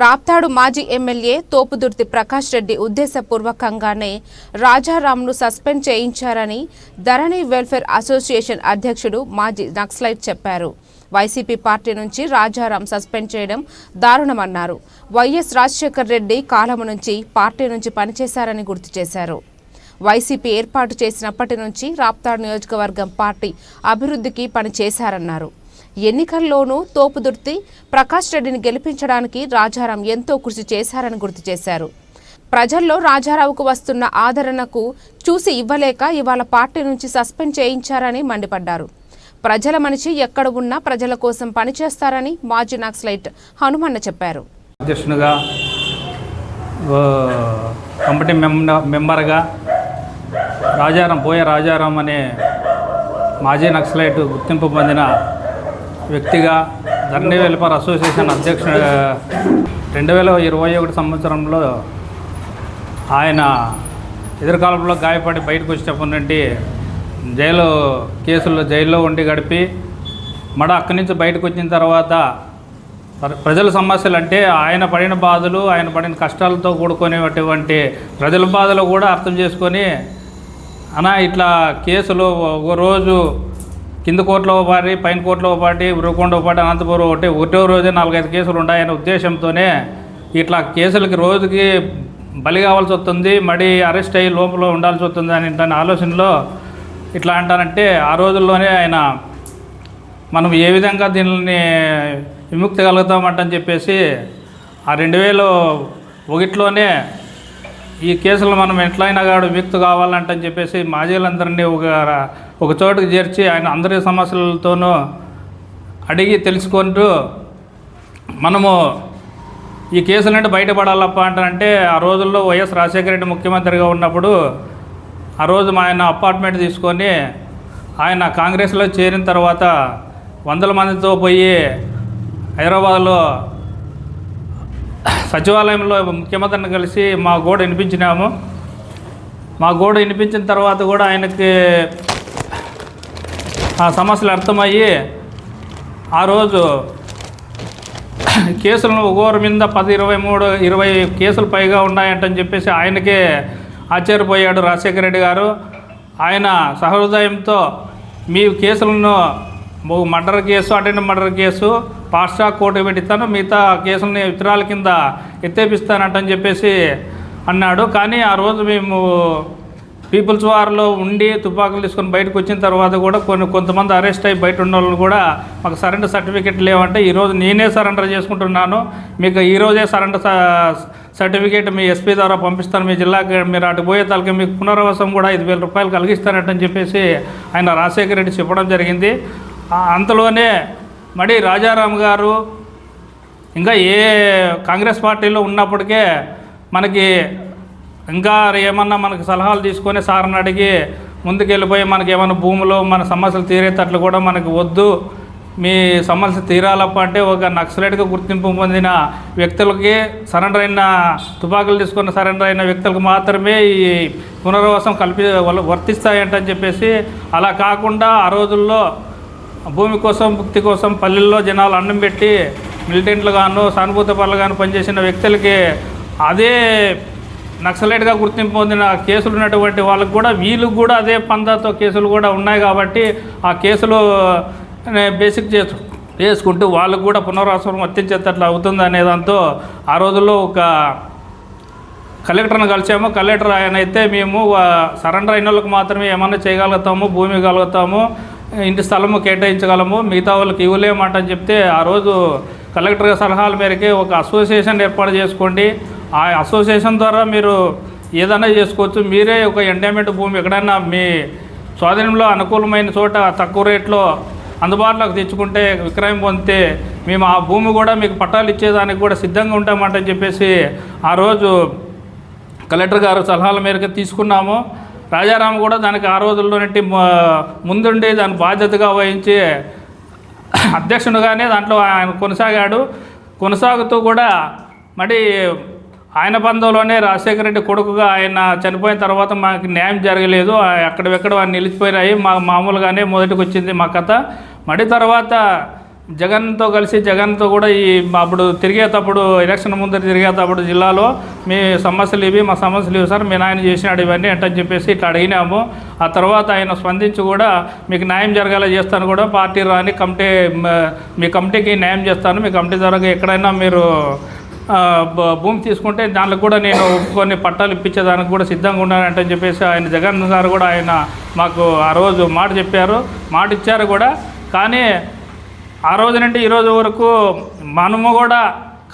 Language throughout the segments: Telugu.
రాప్తాడు మాజీ ఎమ్మెల్యే తోపుదుర్తి ప్రకాష్ రెడ్డి ఉద్దేశపూర్వకంగానే రాజారాంను సస్పెండ్ చేయించారని ధరణి వెల్ఫేర్ అసోసియేషన్ అధ్యక్షుడు మాజీ నక్సలైట్ చెప్పారు. వైసీపీ పార్టీ నుంచి రాజారాం సస్పెండ్ చేయడం దారుణమన్నారు. వైఎస్ రాజశేఖర్ రెడ్డి కాలము నుంచి పార్టీ నుంచి పనిచేశారని గుర్తు చేశారు. వైసీపీ ఏర్పాటు చేసినప్పటి నుంచి రాప్తాడు నియోజకవర్గం పార్టీ అభివృద్ధికి పనిచేశారన్నారు. ఎన్నికల్లోనూ తోపుదుర్తి ప్రకాష్ రెడ్డిని గెలిపించడానికి రాజారాం ఎంతో కృషి చేశారని గుర్తు చేశారు. ప్రజల్లో రాజారావుకు వస్తున్న ఆదరణకు చూసి ఇవ్వలేక ఇవాళ పార్టీ నుంచి సస్పెండ్ చేయించారని మండిపడ్డారు. ప్రజల మనిషి ఎక్కడ ఉన్నా ప్రజల కోసం పనిచేస్తారని మాజీ నక్సలైట్ హనుమన్న చెప్పారు. అధ్యక్షునిగా కమిటీ మెంబర్గా రాజారాం పోయే రాజారాం అనే మాజీ నక్సలైట్ గుర్తింపు పొందిన వ్యక్తిగా ధరణి వెల్ఫేర్ అసోసియేషన్ అధ్యక్షుడిగా రెండు వేల ఇరవై ఒకటి సంవత్సరంలో ఆయన ఎదురుకాలంలో గాయపడి బయటకు వచ్చేటప్పటి నుండి జైలు కేసుల్లో జైల్లో ఉండి గడిపి మడ అక్కడి నుంచి బయటకు వచ్చిన తర్వాత ప్ర- ప్రజల సమస్యలు అంటే ఆయన పడిన బాధలు ఆయన పడిన కష్టాలతో కూడుకునేటువంటి ప్రజల బాధలు కూడా అర్థం చేసుకొని అనా ఇట్లా కేసులు ఒక రోజు కింద కోర్టులో ఒకటి పైన కోర్టులో ఒకటి ఉరుకొండ ఒకటి అనంతపురం ఒకటి ఒకటో రోజే నాలుగైదు కేసులు ఉన్నాయనే ఉద్దేశంతోనే ఇట్లా కేసులకి రోజుకి బలి కావాల్సి వస్తుంది మడి అరెస్ట్ అయ్యి లోపల ఉండాల్సి వస్తుంది అని దాని ఆలోచనలో ఇట్లా అంటానంటే ఆ రోజుల్లోనే ఆయన మనం ఏ విధంగా దీనిని విముక్తి కలుగుతామంటని చెప్పేసి ఆ రెండు వేలు ఒకటిలోనే ఈ కేసులు మనం ఎట్లయినా కాడు విముక్తి కావాలంటని చెప్పేసి మాజీలందరినీ ఒక ఒక చోటుకు చేర్చి ఆయన అందరి సమస్యలతోనూ అడిగి తెలుసుకుంటూ మనము ఈ కేసుల నుండి బయటపడాలప్ప అంటే ఆ రోజుల్లో వైఎస్ రాజశేఖర రెడ్డి ముఖ్యమంత్రిగా ఉన్నప్పుడు ఆ రోజు మా ఆయన అపార్ట్మెంట్ తీసుకొని ఆయన కాంగ్రెస్లో చేరిన తర్వాత వందల మందితో పోయి హైదరాబాద్లో సచివాలయంలో ముఖ్యమంత్రిని కలిసి మా గోడ వినిపించినాము. మా గోడ వినిపించిన తర్వాత కూడా ఆయనకి ఆ సమస్యలు అర్థమయ్యి ఆ రోజు కేసులను ఒక్కొక్కరి మీద పది ఇరవై మూడు ఇరవై కేసులు పైగా ఉన్నాయంటని చెప్పేసి ఆయనకే ఆశ్చర్యపోయాడు రాజశేఖర రెడ్డి గారు. ఆయన సహృదయంతో మీ కేసులను murder case attend murder case పాస్టా court పెట్టిస్తాను మిగతా కేసులని విత్రాల కింద ఎత్తేపిస్తానంటని చెప్పేసి అన్నాడు. కానీ ఆ రోజు మేము పీపుల్స్ వార్లో ఉండి తుపాకులు తీసుకొని బయటకు వచ్చిన తర్వాత కూడా కొన్ని కొంతమంది అరెస్ట్ అయ్యి బయట ఉన్న వాళ్ళు కూడా మాకు సరెండర్ సర్టిఫికెట్ లేవంటే ఈరోజు నేనే సరెండర్ చేసుకుంటున్నాను. మీకు ఈరోజే సరెండర్ సర్టిఫికేట్ మీ ఎస్పీ ద్వారా పంపిస్తాను. మీ జిల్లాకి మీరు అటు పోయే తలకి మీకు పునర్వసం కూడా ఐదు వేల రూపాయలు కలిగిస్తానటని చెప్పేసి ఆయన రాజశేఖర రెడ్డి చెప్పడం జరిగింది. అంతలోనే మడి రాజారాం గారు ఇంకా ఏ కాంగ్రెస్ పార్టీలో ఉన్నప్పటికే మనకి ఇంకా ఏమన్నా మనకి సలహాలు తీసుకొని సార్ని అడిగి ముందుకెళ్ళిపోయి మనకి ఏమైనా భూములు మన సమస్యలు తీరేటట్లు కూడా మనకి వద్దు. మీ సమస్య తీరాలప్ప అంటే ఒక నక్సలైట్గా గుర్తింపు పొందిన వ్యక్తులకి సరెండర్ అయిన తుపాకులు తీసుకున్న సరెండర్ అయిన వ్యక్తులకు మాత్రమే ఈ పునర్వాసం కల్పి వల- వర్తిస్తాయంటని చెప్పేసి అలా కాకుండా ఆ రోజుల్లో భూమి కోసం భుక్తి కోసం పల్లెల్లో జనాలు అన్నం పెట్టి మిలిటెంట్లు గాను సానుభూత పనులు గాను పనిచేసిన వ్యక్తులకి అదే నక్సలైట్గా గుర్తింపు పొందిన కేసులు ఉన్నటువంటి వాళ్ళకు కూడా వీళ్ళు కూడా అదే పందాతో కేసులు కూడా ఉన్నాయి కాబట్టి ఆ కేసులు బేసిక్ చేసు చేసుకుంటూ వాళ్ళకు కూడా పునరావాసం వర్తించేటట్లు అవుతుంది అనే దాంతో ఆ రోజుల్లో ఒక కలెక్టర్ని కలిసాము. కలెక్టర్ ఆయన అయితే మేము సరెండర్ అయిన వాళ్ళకి మాత్రమే ఏమన్నా చేయగలుగుతాము భూమి కలుగుతాము ఇంటి స్థలము కేటాయించగలము మిగతా వాళ్ళకి ఇవ్వలేమంట అని చెప్తే ఆ రోజు కలెక్టర్ సలహాల మేరకే ఒక అసోసియేషన్ ఏర్పాటు చేసుకోండి. ఆ అసోసియేషన్ ద్వారా మీరు ఏదైనా చేసుకోవచ్చు. మీరే ఒక ఎండోమెంట్ భూమి ఎక్కడైనా మీ స్వాధీనంలో అనుకూలమైన చోట తక్కువ రేట్లో అందుబాటులోకి తెచ్చుకుంటే విక్రయం పొందితే మేము ఆ భూమి కూడా మీకు పట్టాలు ఇచ్చేదానికి కూడా సిద్ధంగా ఉంటామంటని చెప్పేసి ఆ రోజు కలెక్టర్ గారు సలహాల మేరకు తీసుకున్నాము. రాజారాం కూడా దానికి ఆ రోజుల్లోనంటే ముందుండి దాని బాధ్యతగా వహించి అధ్యక్షుడుగానే దాంట్లో ఆయన కొనసాగాడు. కొనసాగుతూ కూడా మరి ఆయన బంధంలోనే రాజశేఖర రెడ్డి కొడుకుగా ఆయన చనిపోయిన తర్వాత మాకు న్యాయం జరగలేదు. అక్కడెక్కడ వారు నిలిచిపోయినాయి. మా మామూలుగానే మొదటికి వచ్చింది మా కథ. మడి తర్వాత జగన్తో కలిసి జగన్తో కూడా ఈ అప్పుడు తిరిగేటప్పుడు ఎలక్షన్ ముందర తిరిగేటప్పుడు జిల్లాలో మీ సమస్యలు ఇవి మా సమస్యలు ఇవి సార్ మీ నాయన చేసినాడు ఇవన్నీ అంటని చెప్పేసి ఇట్లా అడిగినాము. ఆ తర్వాత ఆయన స్పందించి కూడా మీకు న్యాయం జరగాల చేస్తాను కూడా పార్టీ రాని కమిటీ మీ కమిటీకి న్యాయం చేస్తాను. మీ కమిటీ ద్వారా ఎక్కడైనా మీరు భూమి తీసుకుంటే దానికి కూడా నేను కొన్ని పట్టాలు ఇప్పించేదానికి కూడా సిద్ధంగా ఉన్నానంటని చెప్పేసి ఆయన జగన్ గారు కూడా ఆయన మాకు ఆ రోజు మాట చెప్పారు. మాట ఇచ్చారు కూడా. కానీ ఆ రోజు నుండి ఈరోజు వరకు మనము కూడా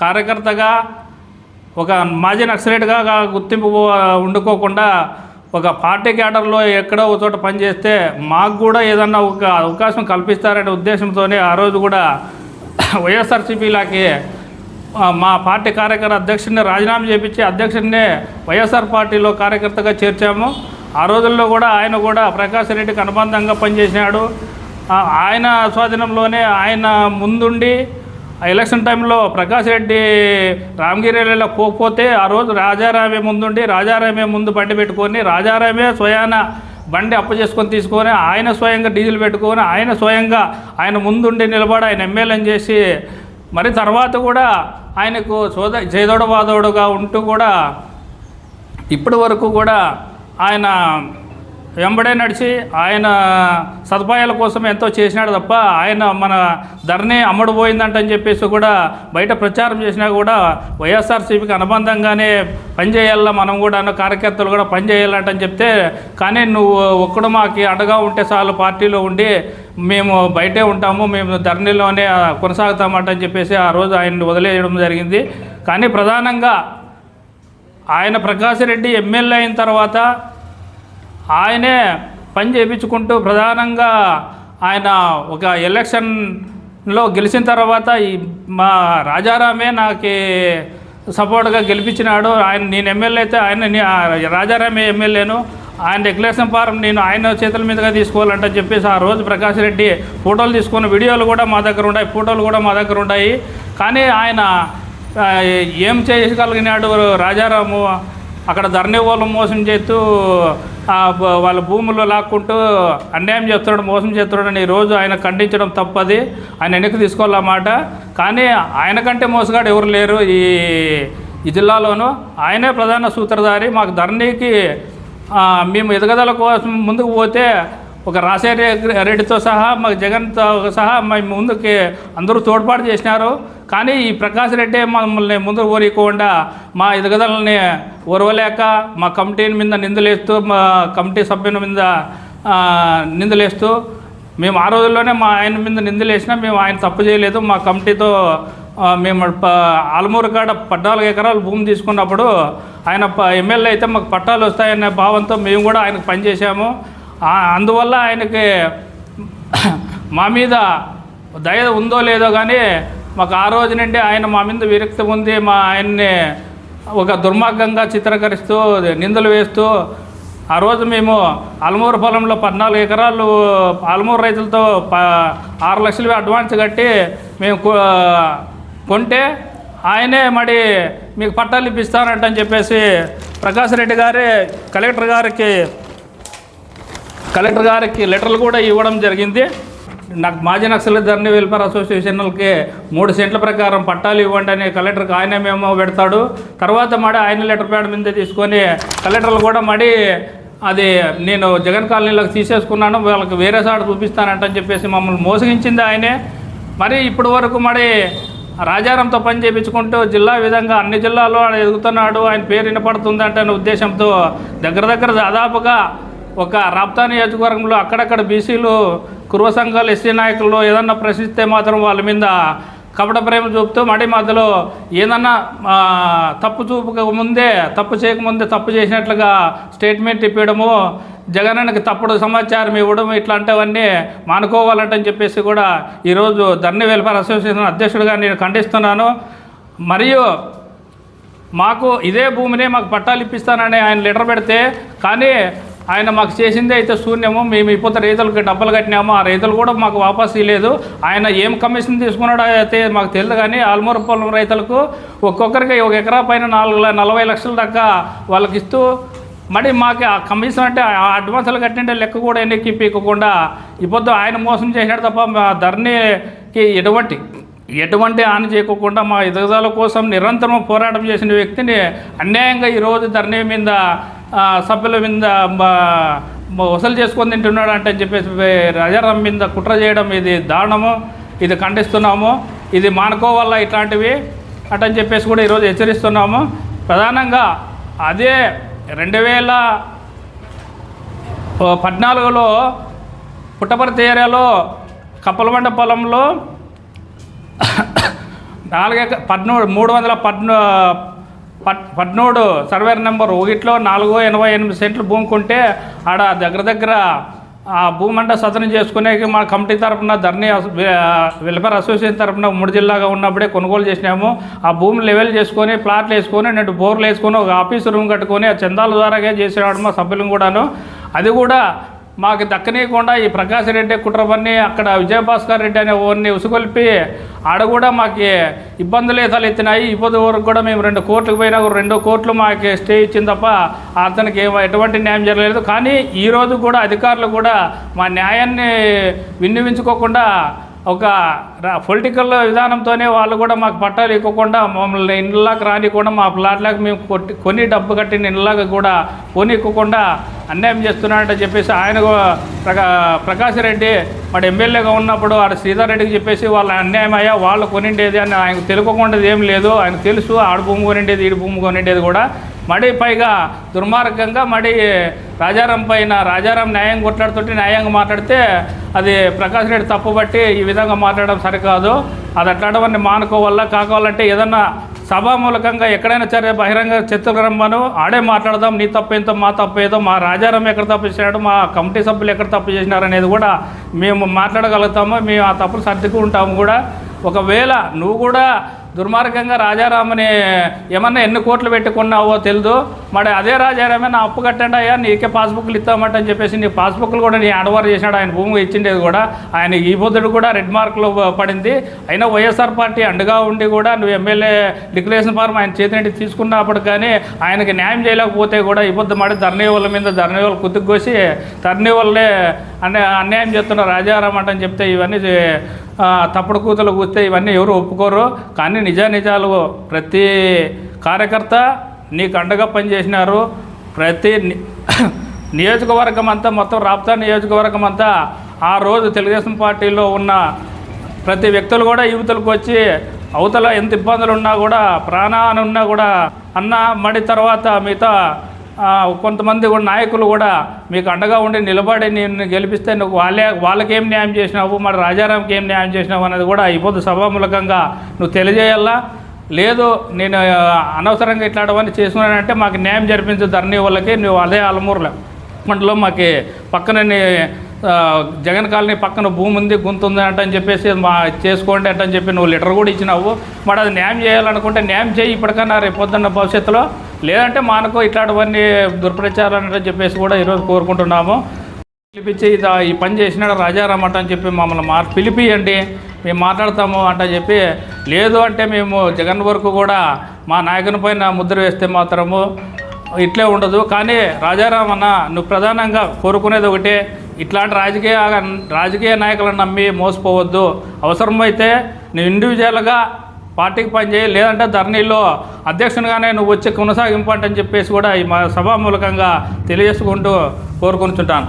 కార్యకర్తగా ఒక మాజీ నక్సలైట్గా గుర్తింపు ఉండుకోకుండా ఒక పార్టీ క్యాడర్లో ఎక్కడో ఒక చోట పనిచేస్తే మాకు కూడా ఏదన్నా ఒక అవకాశం కల్పిస్తారనే ఉద్దేశంతోనే ఆ రోజు కూడా వైఎస్ఆర్సీపీలాకి మా పార్టీ కార్యకర్త అధ్యక్షుడిని రాజీనామా చేపించి అధ్యక్షుడిని వైఎస్ఆర్ పార్టీలో కార్యకర్తగా చేర్చాము. ఆ రోజుల్లో కూడా ఆయన కూడా ప్రకాష్ రెడ్డికి అనుబంధంగా పనిచేసినాడు. ఆయన స్వాధీనంలోనే ఆయన ముందుండి ఆ ఎలక్షన్ టైంలో ప్రకాష్ రెడ్డి రామగిరిలో పోకపోతే ఆ రోజు రాజారామే ముందుండి రాజారామే ముందు బండి పెట్టుకొని రాజారామే స్వయాన బండి అప్పు చేసుకొని తీసుకొని ఆయన స్వయంగా డీజిల్ పెట్టుకొని ఆయన స్వయంగా ఆయన ముందుండి నిలబడి ఆయన ఎమ్మెల్యేని చేసి మరి తర్వాత కూడా ఆయనకు సోద చేదోడవాదోడుగా ఉంటూ కూడా ఇప్పటి వరకు కూడా ఆయన వెంబడే నడిచి ఆయన సదుపాయాల కోసం ఎంతో చేసినాడు తప్ప ఆయన మన ధరని అమ్ముడుపోయిందంటని చెప్పేసి కూడా బయట ప్రచారం చేసినా కూడా వైఎస్ఆర్సీపీకి అనుబంధంగానే పనిచేయాలా మనం కూడా అన్న కార్యకర్తలు కూడా పనిచేయాలంటని చెప్తే కానీ నువ్వు ఒక్కడు మాకు అడగా ఉంటే చాలు పార్టీలో ఉండి మేము బయటే ఉంటాము మేము ధరణిలోనే కొనసాగుతామంటని చెప్పేసి ఆ రోజు ఆయన్ని వదిలేయడం జరిగింది. కానీ ప్రధానంగా ఆయన ప్రకాష్ రెడ్డి ఎమ్మెల్యే అయిన తర్వాత ఆయనే పని చేయించుకుంటూ ప్రధానంగా ఆయన ఒక ఎలక్షన్లో గెలిచిన తర్వాత ఈ మా రాజారామే నాకు సపోర్ట్గా గెలిపించినాడు. ఆయన నేను ఎమ్మెల్యే అయితే ఆయన రాజారామే ఎమ్మెల్యేను. ఆయన డిక్లరేషన్ ఫారం నేను ఆయన చేతుల మీదుగా తీసుకోవాలంటే చెప్పేసి ఆ రోజు ప్రకాష్ రెడ్డి ఫోటోలు తీసుకున్న వీడియోలు కూడా మా దగ్గర ఉన్నాయి ఫోటోలు కూడా మా దగ్గర ఉన్నాయి కానీ ఆయన ఏం చేయగలిగినాడు రాజారాము? అక్కడ ధరణి వాళ్ళు మోసం చేస్తూ వాళ్ళ భూముల్లో లాక్కుంటూ అన్యాయం చేస్తున్నాడు మోసం చేస్తున్నాడని ఈరోజు ఆయన ఖండించడం తప్పది. ఆయన వెనక్కి తీసుకోవాలన్నమాట కానీ ఆయన కంటే మోసగాడు ఎవరు లేరు ఈ ఈ జిల్లాలోనూ. ఆయనే ప్రధాన సూత్రధారి. మాకు ధరణికి మేము ఎదుగుదల కోసం ముందుకు పోతే ఒక రాజశేఖర రెడ్డితో సహా మాకు జగన్తో సహా మేము ముందుకి అందరూ తోడ్పాటు చేసినారు. కానీ ఈ ప్రకాష్ రెడ్డి మమ్మల్ని ముందుకు ఓరికోకుండా మా ఎదుగుదలని ఓర్వలేక మా కమిటీ మీద నిందలేస్తూ మా కమిటీ సభ్యుల మీద నిందలేస్తూ మేము ఆ రోజుల్లోనే మా ఆయన మీద నిందలేసినా మేము ఆయన తప్పు చేయలేదు. మా కమిటీతో మేము ప- ఆలమూరు కాడ పద్నాలుగు ఎకరాలు భూమి తీసుకున్నప్పుడు ఆయన ప- ఎమ్మెల్యే అయితే మాకు పట్టాలు వస్తాయనే భావంతో మేము కూడా ఆయనకు పనిచేసాము అందువల్ల ఆయనకి మా మీద దయ ఉందో లేదో కానీ మాకు ఆ రోజు నుండి ఆయన మా మీద విరక్తి ఉంది. మా ఆయన్ని ఒక దుర్మార్గంగా చిత్రీకరిస్తూ నిందలు వేస్తూ ఆ రోజు మేము అలమూరు పొలంలో పద్నాలుగు ఎకరాలు అలమూరు రైతులతో ప ఆరు లక్షలు అడ్వాన్స్ కట్టి మేము కొంటే ఆయనే మరి మీకు పట్టాలు ఇప్పిస్తానంటని చెప్పేసి ప్రకాష్ రెడ్డి గారే కలెక్టర్ గారికి కలెక్టర్ గారికి లెటర్లు కూడా ఇవ్వడం జరిగింది. నాకు మాజీ నక్సల్ ధరణి వెల్ఫేర్ అసోసియేషన్లకి మూడు సెంట్ల ప్రకారం పట్టాలు ఇవ్వండి అని కలెక్టర్కి ఆయనే మేము పెడతాడు. తర్వాత మడి ఆయన లెటర్ ప్యాడ్ మీద తీసుకొని కలెక్టర్లు కూడా మడి అది నేను జగన్ కాలనీలోకి తీసేసుకున్నాను వాళ్ళకి వేరే సాడు చూపిస్తానంటని చెప్పేసి మమ్మల్ని మోసగించింది ఆయనే. మరి ఇప్పటి వరకు మరి రాజారంతో పని చేయించుకుంటూ జిల్లా విధంగా అన్ని జిల్లాల్లో ఆయన ఎదుగుతున్నాడు ఆయన పేరు వినపడుతుందంటే అనే ఉద్దేశంతో దగ్గర దగ్గర దాదాపుగా ఒక రాప్తా నియోజకవర్గంలో అక్కడక్కడ బీసీలు కుర్వ సంఘాలు ఎస్సీ నాయకులు ఏదన్నా ప్రశ్నిస్తే మాత్రం వాళ్ళ మీద కపట ప్రేమ చూపుతూ మడి మధ్యలో ఏదన్నా తప్పు చూపక ముందే తప్పు చేయకముందే తప్పు చేసినట్లుగా స్టేట్మెంట్ ఇప్పడము జగనన్నకి తప్పుడు సమాచారం ఇవ్వడం ఇట్లాంటివన్నీ మానుకోవాలంటని చెప్పేసి కూడా ఈరోజు ధర్ని వెల్ఫేర్ అసోసియేషన్ అధ్యక్షుడిగా నేను ఖండిస్తున్నాను. మరియు మాకు ఇదే భూమినే మాకు పట్టాలు ఇప్పిస్తానని ఆయన లెటర్ పెడితే కానీ ఆయన మాకు చేసింది అయితే శూన్యము మేము ఇప్పుడు రైతులకు డబ్బులు కట్టినాము ఆ రైతులు కూడా మాకు వాపస్ ఇవ్వలేదు. ఆయన ఏం కమిషన్ తీసుకున్నాడో అయితే మాకు తెలియదు కానీ ఆల్మూరు పొలం రైతులకు ఒక్కొక్కరికి ఒక ఎకరా పైన నాలుగు నలభై లక్షల దాకా వాళ్ళకి ఇస్తూ మరి మాకు ఆ కమిషన్ అంటే ఆ అడ్వాన్సులు కట్టింటే లెక్క కూడా ఎన్నికి పీకకుండా ఇప్పుడు ఆయన మోసం చేశాడు తప్ప మా ధరణికి ఎటువంటి ఎటువంటి హాని చేయకుండా మా ఎదుగుదల కోసం నిరంతరం పోరాటం చేసిన వ్యక్తిని అన్యాయంగా ఈరోజు ధరణి మీద సభ్యుల మీద వసూలు చేసుకొని తింటున్నాడు అంటే అని చెప్పేసి రాజారాం మీద కుట్ర చేయడం ఇది దారుణము ఇది ఖండిస్తున్నాము ఇది మానుకోవాల ఇట్లాంటివి అటని చెప్పేసి కూడా ఈరోజు హెచ్చరిస్తున్నాము. ప్రధానంగా అదే రెండు వేల పద్నాలుగులో పుట్టపర్తి ఏరియాలో కప్పలమండ పొలంలో నాలుగు ఎక పద్మూడు మూడు వందల పద్నూ పద్నోడు సర్వేర్ నెంబర్. ఒకటిలో నాలుగు ఎనభై ఎనిమిది సెంట్లు భూమి కొంటే ఆడ దగ్గర దగ్గర ఆ భూమంట సదనం చేసుకునేకి మా కమిటీ తరపున ధర్నీ వెల్ఫేర్ అసోసియేషన్ తరపున మూడు జిల్లాగా ఉన్నప్పుడే కొనుగోలు చేసినాము. ఆ భూమి లెవెల్ చేసుకొని ప్లాట్లు వేసుకొని రెండు బోర్లు వేసుకొని ఒక ఆఫీస్ రూమ్ కట్టుకొని ఆ చందాల ద్వారాగా చేసేవాడు మా సభ్యులను కూడాను. అది కూడా మాకు దక్కనీయకుండా ఈ ప్రకాశ్ రెడ్డి కుట్రపన్ని అక్కడ విజయభాస్కర్ రెడ్డి అనే వారిని ఉసుగొల్పి ఆడ కూడా మాకు ఇబ్బందులే తలెత్తినాయి. ఇబ్బంది వరకు కూడా మేము రెండు కోట్లకు పోయినా రెండు కోట్లు మాకు స్టే ఇచ్చింది తప్ప అతనికి ఏమో ఎటువంటి న్యాయం జరగలేదు. కానీ ఈరోజు కూడా అధికారులు కూడా మా న్యాయాన్ని విన్నవించుకోకుండా ఒక పొలిటికల్ విధానంతోనే వాళ్ళు కూడా మాకు పట్టాలు ఇవ్వకుండా మమ్మల్ని ఇండ్లకి రానికుండా మా ప్లాట్లకు మేము కొట్టి కొని డబ్బు కట్టిన ఇండ్లకు కూడా కొనివ్వకుండా అన్యాయం చేస్తున్నాడని చెప్పేసి ఆయన ప్రకా ప్రకాష్ రెడ్డి వాడు ఎమ్మెల్యేగా ఉన్నప్పుడు ఆడ శ్రీధర్ రెడ్డికి చెప్పేసి వాళ్ళ అన్యాయం అయ్యా వాళ్ళు కొనిండేది అని ఆయనకు తెలుసుకోకుండా ఏం లేదు. ఆయన తెలుసు ఆడ భూమి కొనిండేది ఈడు భూమి కొనిండేది కూడా. మడి పైగా దుర్మార్గంగా మడి రాజారాం పైన రాజారాం న్యాయం కొట్లాడుతుంటే న్యాయంగా మాట్లాడితే అది ప్రకాష్ రెడ్డి తప్పుబట్టి ఈ విధంగా మాట్లాడడం సరికాదు. అది అట్లాంటివన్నీ మానుకోవాలా కావాలంటే ఏదన్నా సభామూలకంగా ఎక్కడైనా సరే బహిరంగ చర్చలు రమ్మను. ఆడే మాట్లాడదాం నీ తప్పేంతో మా తప్పేదో ఏదో మా రాజారాం ఎక్కడ తప్పు చేసినాడు మా కమిటీ సభ్యులు ఎక్కడ తప్పు చేసినారు అనేది కూడా మేము మాట్లాడగలుగుతాము. మేము ఆ తప్పులు సర్దుకుంటాము కూడా. ఒకవేళ నువ్వు కూడా దుర్మార్గంగా రాజారామని ఏమన్నా ఎన్ని కోట్లు పెట్టుకున్నావో తెలియదు మరి అదే రాజారామే నా అప్పు కట్టండి అయ్యా నీకే పాస్బుక్లు ఇస్తామంట అని చెప్పేసి నీ పాస్బుక్లు కూడా నీ ఆడవారు చేశాడు. ఆయన భూమి ఇచ్చిండేది కూడా. ఆయన ఈ బుద్ధుడు కూడా రెడ్ మార్కులో పడింది. అయినా వైఎస్ఆర్ పార్టీ అండగా ఉండి కూడా నువ్వు ఎమ్మెల్యే డిక్లరేషన్ ఫార్మ్ ఆయన చేతి తీసుకున్నప్పుడు కానీ ఆయనకి న్యాయం చేయలేకపోతే కూడా ఈ పడి ధర్నీ వాళ్ళ మీద ధర్నీ వాళ్ళు కుతుక్కోసి ధర్నీ అన్య అన్యాయం చేస్తున్న రాజారామట అని చెప్తే ఇవన్నీ తప్పుడు కూతులు కూస్తే ఇవన్నీ ఎవరు ఒప్పుకోరు. కానీ నిజ నిజాలు ప్రతి కార్యకర్త నీకు అండగా పనిచేసినారు. ప్రతి ని- నియోజకవర్గం అంతా మొత్తం రాప్తా నియోజకవర్గం అంతా ఆ రోజు తెలుగుదేశం పార్టీలో ఉన్న ప్రతి వ్యక్తులు కూడా యువతలకు వచ్చి అవతల ఎంత ఇబ్బందులు ఉన్నా కూడా ప్రాణాన్ని ఉన్నా కూడా అన్న మడి తర్వాత మిగతా కొంతమంది కూడా నాయకులు కూడా మీకు అండగా ఉండి నిలబడి నేను గెలిపిస్తే నువ్వు వాళ్ళే వాళ్ళకేం న్యాయం చేసినావు మరి రాజారాంకి ఏం న్యాయం చేసినావు అనేది కూడా ఇప్పుడు సభామూలకంగా నువ్వు తెలియజేయాలా? లేదు నేను అనవసరంగా అనవసరంగా ఇట్లాంటివన్నీ చేసుకున్నానంటే మాకు న్యాయం జరిపించు ధరణి వాళ్ళకి నువ్వు అదే అలమూరులో మండలో మాకు పక్కన జగన్ కాలనీ పక్కన భూమి ఉంది గుంత ఉంది అంట అని చెప్పేసి మా చేసుకోండి అంట అని చెప్పి నువ్వు లెటర్ కూడా ఇచ్చినావు. మరి అది న్యాయం చేయాలనుకుంటే న్యాయం చేయి ఇప్పటికన్నా రేపు పొద్దున్న భవిష్యత్తులో. లేదంటే మనకు ఇట్లాంటివన్నీ దుర్ప్రచారాలు చెప్పేసి కూడా ఈరోజు కోరుకుంటున్నాము. పిలిపించి ఈ పని చేసినాడు రాజారాం అంట అని చెప్పి మమ్మల్ని మా పిలిపియండి మేము మాట్లాడతాము అంట చెప్పి లేదు అంటే మేము జగన్ వరకు కూడా మా నాయకుని పైన ముద్ర వేస్తే మాత్రము ఇట్లే ఉండదు. కానీ రాజారాం అన్న నువ్వు ప్రధానంగా కోరుకునేది ఒకటే ఇట్లాంటి రాజకీయ రాజకీయ నాయకులను నమ్మి మోసపోవద్దు. అవసరమైతే నువ్వు ఇండివిజువల్గా పార్టీకి పనిచేయి లేదంటే ధర్నీలో అధ్యక్షునిగానే నువ్వు వచ్చి కొనసాగింపంటని చెప్పేసి కూడా ఈ మా సభామూలకంగా తెలియజేసుకుంటూ కోరుకుంటుంటాను.